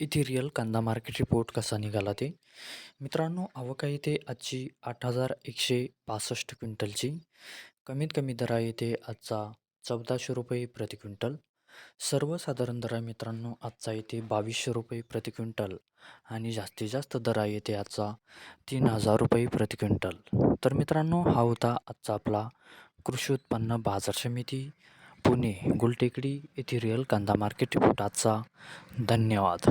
Ethereal कांदा market report कसा निघाला ते? मित्रांनो आवक आहे आजची आठ हजार एकशे पासष्ट क्विंटलची. कमीत कमी दरा येते आजचा चौदाशे रुपये प्रति क्विंटल. सर्वसाधारण दर आहे मित्रांनो आजचा येते बावीसशे रुपये प्रति क्विंटल. आणि जास्तीत जास्त दरा येते आजचा तीन हजार रुपये प्रति क्विंटल. तर मित्रांनो हा होता आजचा आपला कृषी उत्पन्न बाजार समिती. पुणे गुलटेकडी येथे रिअल कांदा मार्केट रिपोर्ट आजचा धन्यवाद.